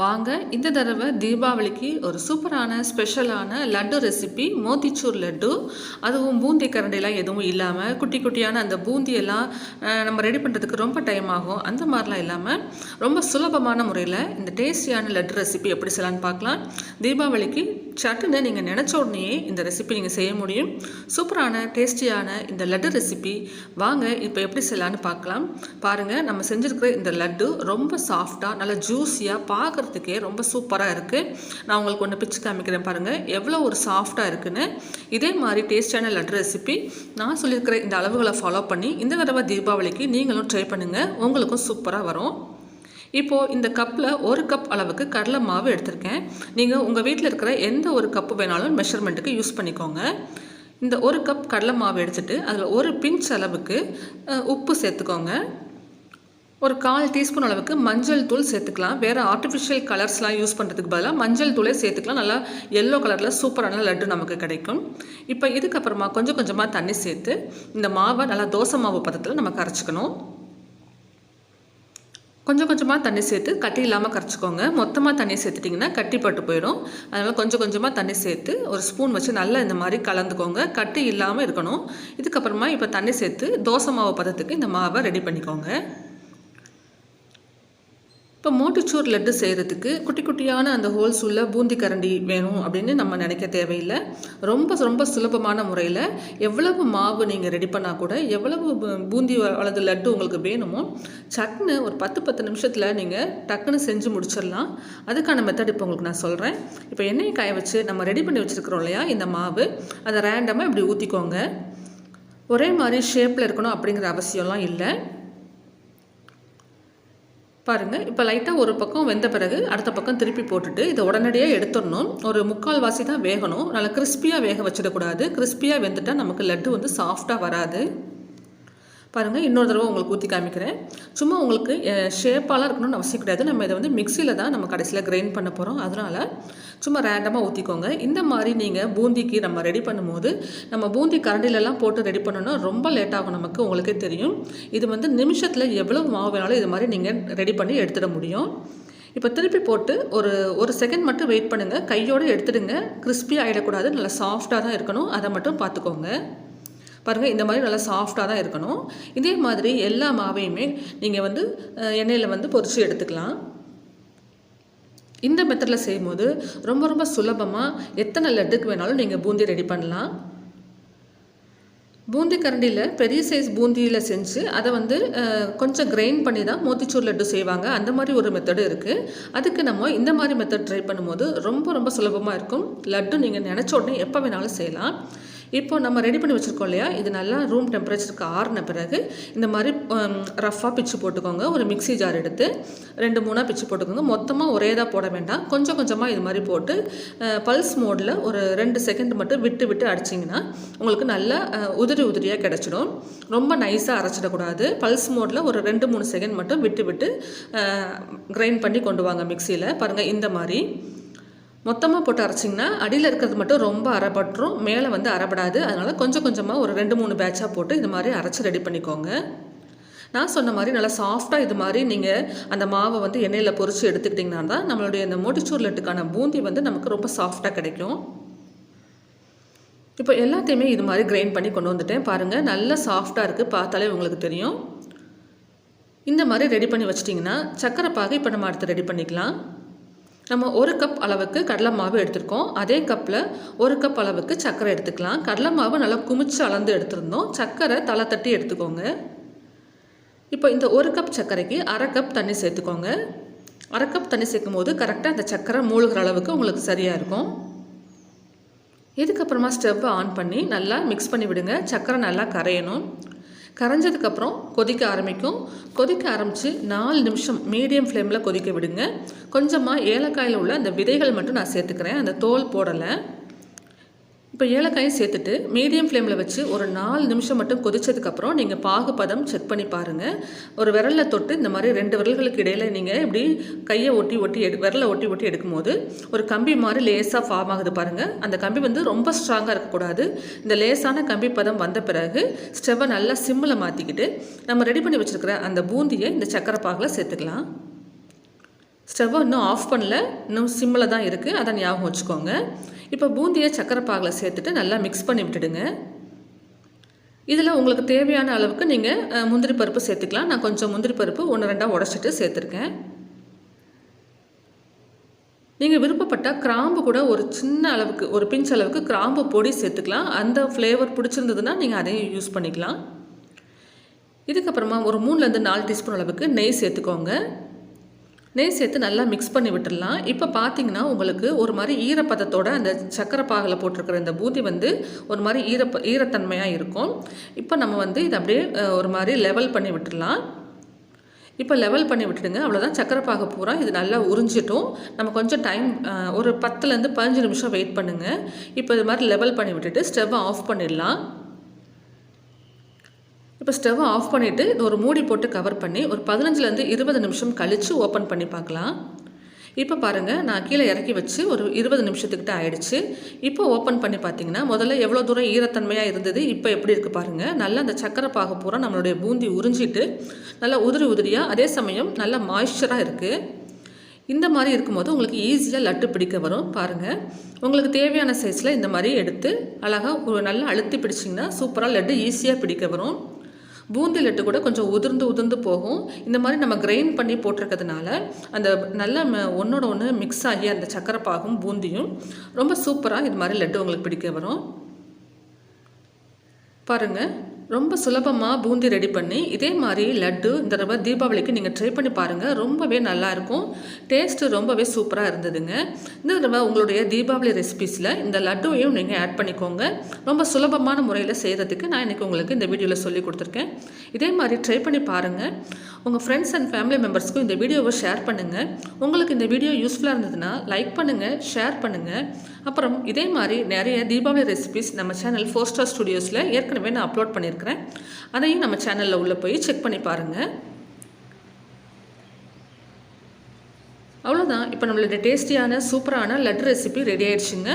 வாங்க இந்த தடவை தீபாவளிக்கு ஒரு சூப்பரான ஸ்பெஷலான லட்டு ரெசிபி மோத்திச்சூர் லட்டு. அதுவும் பூந்தி கரண்டிலாம் எதுவும் இல்லாமல் குட்டி குட்டியான அந்த பூந்தியெல்லாம் நம்ம ரெடி பண்ணுறதுக்கு ரொம்ப டைம் ஆகும். அந்த மாதிரிலாம் இல்லாமல் ரொம்ப சுலபமான முறையில் இந்த டேஸ்டியான லட்டு ரெசிபி எப்படி செய்யலான்னு பார்க்கலாம். தீபாவளிக்கு சட்டுன்னு நீங்கள் நினச்ச உடனேயே இந்த ரெசிபி நீங்கள் செய்ய முடியும். சூப்பரான டேஸ்டியான இந்த லட்டு ரெசிபி வாங்க இப்போ எப்படி செய்யலான்னு பார்க்கலாம். பாருங்கள் நம்ம செஞ்சுருக்கிற இந்த லட்டு ரொம்ப சாஃப்டாக நல்லா ஜூஸியாக பார்க்குறதுக்கே ரொம்ப சூப்பராக இருக்குது நான் உங்களுக்கு ஒன்று பிச்சு காமிக்கிறேன் பாருங்கள் எவ்வளோ ஒரு சாஃப்டாக இருக்குன்னு. இதே மாதிரி டேஸ்டியான லட்டு ரெசிபி நான் சொல்லியிருக்கிற இந்த அளவுகளை ஃபாலோ பண்ணி இந்த தடவை தீபாவளிக்கு நீங்களும் ட்ரை பண்ணுங்கள் உங்களுக்கும் சூப்பராக வரும். இப்போது இந்த கப்பில் ஒரு கப் அளவுக்கு கடலை மாவு எடுத்திருக்கேன். நீங்கள் உங்கள் வீட்டில் இருக்கிற எந்த ஒரு கப்பு வேணாலும் மெஷர்மெண்ட்டுக்கு யூஸ் பண்ணிக்கோங்க. இந்த ஒரு கப் கடலை மாவு எடுத்துகிட்டு அதில் ஒரு பிஞ்ச் அளவுக்கு உப்பு சேர்த்துக்கோங்க. ஒரு கால் டீஸ்பூன் அளவுக்கு மஞ்சள் தூள் சேர்த்துக்கலாம். வேறு ஆர்டிஃபிஷியல் கலர்ஸ்லாம் யூஸ் பண்ணுறதுக்கு பதிலாக மஞ்சள் தூளே சேர்த்துக்கலாம். நல்லா எல்லோ கலரில் சூப்பரான லட்டு நமக்கு கிடைக்கும். இப்போ இதுக்கப்புறமா கொஞ்சம் கொஞ்சமாக தண்ணி சேர்த்து இந்த மாவை நல்லா தோசை மாவு பதத்தில் நம்ம கரைச்சிக்கணும். கொஞ்சம் கொஞ்சமாக தண்ணி சேர்த்து கட்டி இல்லாமல் கரைச்சிக்கோங்க. மொத்தமாக தண்ணி சேர்த்துட்டிங்கன்னா கட்டி பட்டு போயிடும். அதனால் கொஞ்சம் கொஞ்சமாக தண்ணி சேர்த்து ஒரு ஸ்பூன் வச்சு நல்லா இந்த மாதிரி கலந்துக்கோங்க. கட்டி இல்லாமல் இருக்கணும். இதுக்கப்புறமா இப்போ தண்ணி சேர்த்து தோசை மாவு பதத்துக்கு இந்த மாவை ரெடி பண்ணிக்கோங்க. இப்போ மோட்டுச்சூர் லட்டு செய்கிறதுக்கு குட்டி குட்டியான அந்த ஹோல்ஸ் உள்ள பூந்தி கரண்டி வேணும் அப்படின்னு நம்ம நினைக்க தேவையில்லை. ரொம்ப ரொம்ப சுலபமான முறையில் எவ்வளவு மாவு நீங்கள் ரெடி பண்ணால் கூட எவ்வளவு பூந்தி அல்லது லட்டு உங்களுக்கு வேணுமோ சட்னு ஒரு பத்து பத்து நிமிஷத்தில் நீங்கள் டக்குன்னு செஞ்சு முடிச்சிடலாம். அதுக்கான மெத்தட் இப்போ உங்களுக்கு நான் சொல்கிறேன் இப்போ எண்ணெயை காய வச்சு நம்ம ரெடி பண்ணி வச்சுருக்கிறோம் இல்லையா இந்த மாவு அதை ரேண்டமாக இப்படி ஊற்றிக்கோங்க ஒரே மாதிரி ஷேப்பில் இருக்கணும் அப்படிங்கிற அவசியம்லாம் இல்லை. பாருங்கள் இப்போ லைட்டாக ஒரு பக்கம் வெந்த பிறகு அடுத்த பக்கம் திருப்பி போட்டுட்டு இதை உடனடியாக எடுத்துடணும். ஒரு முக்கால் வாசி தான் வேகணும். நல்லா கிறிஸ்பியாக வேக வச்சிடக்கூடாது. கிறிஸ்பியாக வெந்துட்டால் நமக்கு லட்டு வந்து சாஃப்டாக வராது. பாருங்கள் இன்னொரு தடவை உங்களுக்கு ஊற்றி காமிக்கிறேன். சும்மா உங்களுக்கு ஷேப்பாலாம் இருக்கணும்னு அவசியம் கிடையாது. நம்ம இதை வந்து மிக்சியில் தான் நம்ம கடைசியில் கிரைண்ட் பண்ண போகிறோம் அதனால் சும்மா ரேண்டமாக ஊற்றிக்கோங்க இந்த மாதிரி நீங்கள் பூந்திக்கு நம்ம ரெடி பண்ணும்போது நம்ம பூந்தி கரண்டிலெல்லாம் போட்டு ரெடி பண்ணோன்னா ரொம்ப லேட் ஆகும் நமக்கு உங்களுக்கே தெரியும். இது வந்து நிமிஷத்தில் எவ்வளோ மாவு வேணாலும் இது மாதிரி நீங்கள் ரெடி பண்ணி எடுத்துட முடியும். இப்போ திருப்பி போட்டு ஒரு ஒரு செகண்ட் மட்டும் வெயிட் பண்ணுங்கள் கையோடு எடுத்துடுங்க. கிறிஸ்பி ஆகிடக்கூடாது நல்லா சாஃப்டாக தான் இருக்கணும். அதை மட்டும் பார்த்துக்கோங்க. பாருங்கள் இந்த மாதிரி நல்லா சாஃப்டாக தான் இருக்கணும். இதே மாதிரி எல்லா மாவையுமே நீங்கள் வந்து எண்ணெயில் வந்து பொரித்து எடுத்துக்கலாம். இந்த மெத்தடில் செய்யும்போது ரொம்ப ரொம்ப சுலபமாக எத்தனை லட்டுக்கு வேணாலும் நீங்கள் பூந்தி ரெடி பண்ணலாம். பூந்தி கரண்டியில் பெரிய சைஸ் பூந்தியில் செஞ்சு அதை வந்து கொஞ்சம் கிரைண்ட் பண்ணி தான் மோத்திச்சூர் லட்டு செய்வாங்க. அந்த மாதிரி ஒரு மெத்தடு இருக்குது அதுக்கு நம்ம இந்த மாதிரி மெத்தட் ட்ரை பண்ணும்போது ரொம்ப ரொம்ப சுலபமாக இருக்கும். லட்டு நீங்கள் நினச்ச உடனே எப்போ வேணாலும் செய்யலாம். இப்போ நம்ம ரெடி பண்ணி வச்சுருக்கோம் இல்லையா? இது நல்லா ரூம் டெம்பரேச்சருக்கு ஆறின பிறகு இந்த மாதிரி ரஃப்பாக பிச்சு போட்டுக்கோங்க. ஒரு மிக்ஸி ஜார் எடுத்து ரெண்டு மூணாக பிச்சு போட்டுக்கோங்க. மொத்தமாக ஒரே தான் போட வேண்டாம். கொஞ்சம் கொஞ்சமாக இது மாதிரி போட்டு பல்ஸ் மோடில் ஒரு ரெண்டு செகண்ட் மட்டும் விட்டு விட்டு அடிச்சிங்கன்னா உங்களுக்கு நல்லா உதிரி உதிரியாக கிடச்சிடும். ரொம்ப நைஸாக அரைச்சிடக்கூடாது. பல்ஸ் மோடில் ஒரு ரெண்டு மூணு செகண்ட் மட்டும் விட்டு விட்டு கிரைண்ட் பண்ணி கொண்டு வாங்க மிக்சியில் பாருங்கள் இந்த மாதிரி. மொத்தமாக போட்டு அரைச்சிங்கன்னா அடியில் இருக்கிறது மட்டும் ரொம்ப அரைப்பட்டுரும் மேலே வந்து அரைப்படாது. அதனால் கொஞ்சம் கொஞ்சமாக ஒரு ரெண்டு மூணு பேட்சாக போட்டு இது மாதிரி அரைச்சி ரெடி பண்ணிக்கோங்க. நான் சொன்ன மாதிரி நல்லா சாஃப்டாக இது மாதிரி நீங்கள் அந்த மாவை வந்து எண்ணெயில் பொறிச்சு எடுத்துக்கிட்டிங்கன்னா தான் நம்மளுடைய இந்த மோட்டிச்சூர் லட்டுக்கான பூந்தி வந்து நமக்கு ரொம்ப சாஃப்டாக கிடைக்கும். இப்போ எல்லாத்தையுமே இது மாதிரி கிரைண்ட் பண்ணி கொண்டு வந்துட்டேன். பாருங்கள் நல்லா சாஃப்டாக இருக்குது பார்த்தாலே உங்களுக்கு தெரியும். இந்த மாதிரி ரெடி பண்ணி வச்சிட்டிங்கன்னா சக்கரை பாகு இப்போ நம்ம அடுத்து ரெடி பண்ணிக்கலாம். நம்ம ஒரு கப் அளவுக்கு கடலை மாவு எடுத்திருக்கோம். அதே கப்பில் ஒரு கப் அளவுக்கு சர்க்கரை எடுத்துக்கலாம். கடலை மாவு நல்லா குமிச்சு அளந்து எடுத்திருந்தோம். சர்க்கரை தலை தட்டி எடுத்துக்கோங்க. இப்போ இந்த ஒரு கப் சர்க்கரைக்கு அரை கப் தண்ணி சேர்த்துக்கோங்க. அரை கப் தண்ணி சேர்க்கும் போது கரெக்டாக அந்த சர்க்கரை மூழ்கிற அளவுக்கு உங்களுக்கு சரியாக இருக்கும். இதுக்கப்புறமா ஸ்டவ்வை ஆன் பண்ணி நல்லா மிக்ஸ் பண்ணி விடுங்க. சர்க்கரை நல்லா கரையணும். கரைஞ்சதுக்கப்புறம் கொதிக்க ஆரம்பிக்கும். கொதிக்க ஆரம்பித்து நாலு நிமிஷம் மீடியம் ஃப்ளேமில் கொதிக்க விடுங்க. கொஞ்சமாக ஏலக்காயில் உள்ள அந்த விதைகள் மட்டும் நான் சேர்த்துக்கிறேன். அந்த தோல் போடலை. இப்போ ஏலக்காயும் சேர்த்துட்டு மீடியம் ஃப்ளேமில் வச்சு ஒரு நாலு நிமிஷம் மட்டும் கொதிச்சதுக்கப்புறம் நீங்கள் பாகுபதம் செக் பண்ணி பாருங்கள் ஒரு விரலில் தொட்டு இந்த மாதிரி ரெண்டு விரல்களுக்கு இடையில் நீங்கள் இப்படி கையை ஒட்டி ஒட்டி எடு விரலை ஒட்டி ஒட்டி எடுக்கும்போது ஒரு கம்பி மாதிரி லேசாக ஃபார்ம் ஆகுது பாருங்கள் அந்த கம்பி வந்து ரொம்ப ஸ்ட்ராங்காக இருக்கக்கூடாது. இந்த லேசான கம்பி பதம் வந்த பிறகு ஸ்டெவை நல்லா சிம்மில் மாற்றிக்கிட்டு நம்ம ரெடி பண்ணி வச்சுருக்கிற அந்த பூந்தியை இந்த சக்கரை பாகில் சேர்த்துக்கலாம். ஸ்டவ்வை இன்னும் ஆஃப் பண்ணல. இன்னும் சிம்மில் தான் இருக்குது அதை ஞாபகம் வச்சுக்கோங்க. இப்போ பூந்தியை சக்கரை பாகில் சேர்த்துட்டு நல்லா மிக்ஸ் பண்ணி விட்டுடுங்க. இதில் உங்களுக்கு தேவையான அளவுக்கு நீங்கள் முந்திரி பருப்பு சேர்த்துக்கலாம். நான் கொஞ்சம் முந்திரி பருப்பு ஒன்று ரெண்டாக உடச்சிட்டு சேர்த்துருக்கேன். நீங்கள் விருப்பப்பட்டால் கிராம்பு கூட ஒரு சின்ன அளவுக்கு ஒரு பிஞ்ச் அளவுக்கு கிராம்பு பொடி சேர்த்துக்கலாம். அந்த ஃப்ளேவர் பிடிச்சிருந்ததுன்னா நீங்கள் அதையும் யூஸ் பண்ணிக்கலாம். இதுக்கப்புறமா ஒரு மூணுலேருந்து நாலு டீஸ்பூன் அளவுக்கு நெய் சேர்த்துக்கோங்க. நெய் சேர்த்து நல்லா மிக்ஸ் பண்ணி விட்டுடலாம் இப்போ பார்த்தீங்கன்னா உங்களுக்கு ஒரு மாதிரி ஈரப்பதத்தோட அந்த சக்கரை பாகில் போட்டிருக்கிற இந்த பூந்தி வந்து ஒரு மாதிரி ஈரப்ப ஈரத்தன்மையாக இருக்கும். இப்போ நம்ம வந்து இதை அப்படியே ஒரு மாதிரி லெவல் பண்ணி விட்டுடலாம் இப்போ லெவல் பண்ணி விட்டுடுங்க. அவ்வளோதான் சக்கரை பாகு பூரா இது நல்லா உறிஞ்சிட்டும். நம்ம கொஞ்சம் டைம் ஒரு பத்துலேருந்து பதினஞ்சு நிமிஷம் வெயிட் பண்ணுங்கள் இப்போ இது மாதிரி லெவல் பண்ணி விட்டுட்டு ஸ்டவ்வை ஆஃப் பண்ணிடலாம். இப்போ ஸ்டவ் ஆஃப் பண்ணிவிட்டு ஒரு மூடி போட்டு கவர் பண்ணி ஒரு பதினஞ்சுலேருந்து இருபது நிமிஷம் கழித்து ஓப்பன் பண்ணி பார்க்கலாம். இப்போ பாருங்கள் நான் கீழே இறக்கி வச்சு ஒரு இருபது நிமிஷத்துக்கிட்ட ஆயிடுச்சு. இப்போ ஓப்பன் பண்ணி பார்த்தீங்கன்னா முதல்ல எவ்வளோ தூரம் ஈரத்தன்மையாக இருந்தது இப்போ எப்படி இருக்குது பாருங்கள் நல்லா அந்த சக்கரை பாக பூரா நம்மளுடைய பூந்தி உறிஞ்சிட்டு நல்லா உதிரி உதிரியாக அதே சமயம் நல்லா மாய்ஸ்சராக இருக்குது இந்த மாதிரி இருக்கும்போது உங்களுக்கு ஈஸியாக லட்டு பிடிக்க வரும். பாருங்கள் உங்களுக்கு தேவையான சைஸில் இந்த மாதிரி எடுத்து அழகாக ஒரு நல்லா அழுத்தி பிடிச்சிங்கன்னா சூப்பராக லட்டு ஈஸியாக பிடிக்க வரும். பூந்தி லட்டு கூட கொஞ்சம் உதிர்ந்து உதிர்ந்து போகும். இந்த மாதிரி நம்ம கிரைண்ட் பண்ணி போட்டிருக்கிறதுனால அந்த நல்ல ம- ஒன்று மிக்ஸ் ஆகி அந்த சக்கரை பாகும் பூந்தியும். ரொம்ப சூப்பராக இது மாதிரி லட்டு உங்களுக்கு பிடிக்க வரும். பாருங்கள் ரொம்ப சுலபமாக பூந்தி ரெடி பண்ணி இதே மாதிரி லட்டு இந்த தடவை தீபாவளிக்கு நீங்கள் ட்ரை பண்ணி பாருங்கள் ரொம்பவே நல்லா இருக்கும். டேஸ்ட்டு ரொம்பவே சூப்பராக இருந்ததுங்க. இந்த தடவை உங்களுடைய தீபாவளி ரெசிபீஸில் இந்த லட்டுவையும் நீங்கள் ஆட் பண்ணிக்கோங்க. ரொம்ப சுலபமான முறையில் செய்கிறதுக்கு நான் இன்றைக்கி உங்களுக்கு இந்த வீடியோவில் சொல்லி கொடுத்துருக்கேன். இதே மாதிரி ட்ரை பண்ணி பாருங்கள் உங்கள் ஃப்ரெண்ட்ஸ் அண்ட் ஃபேமிலி மெம்பர்ஸ்க்கும் இந்த வீடியோவை ஷேர் பண்ணுங்கள் உங்களுக்கு இந்த வீடியோ யூஸ்ஃபுல்லாக இருந்ததுன்னா லைக் பண்ணுங்கள் ஷேர் பண்ணுங்கள் அப்புறம் இதே மாதிரி நிறைய தீபாவளி ரெசிபிஸ் நம்ம சேனல் ஃபோர் ஸ்டார் ஸ்டுடியோஸில் ஏற்கனவே நான் அப்லோட் பண்ணியிருக்கிறேன் அதையும் நம்ம சேனலில் உள்ளே போய் செக் பண்ணி பாருங்கள் அவ்வளோதான் இப்போ நம்மளுடைய டேஸ்டியான சூப்பரான லட்டு ரெசிபி ரெடி ஆயிடுச்சுங்க.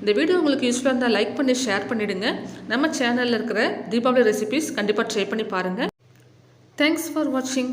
இந்த வீடியோ உங்களுக்கு யூஸ்ஃபுல்லாக இருந்தால் லைக் பண்ணி ஷேர் பண்ணிவிடுங்க நம்ம சேனலில் இருக்கிற தீபாவளி ரெசிபிஸ் கண்டிப்பாக ட்ரை பண்ணி பாருங்கள் தேங்க்ஸ் ஃபார் வாட்சிங்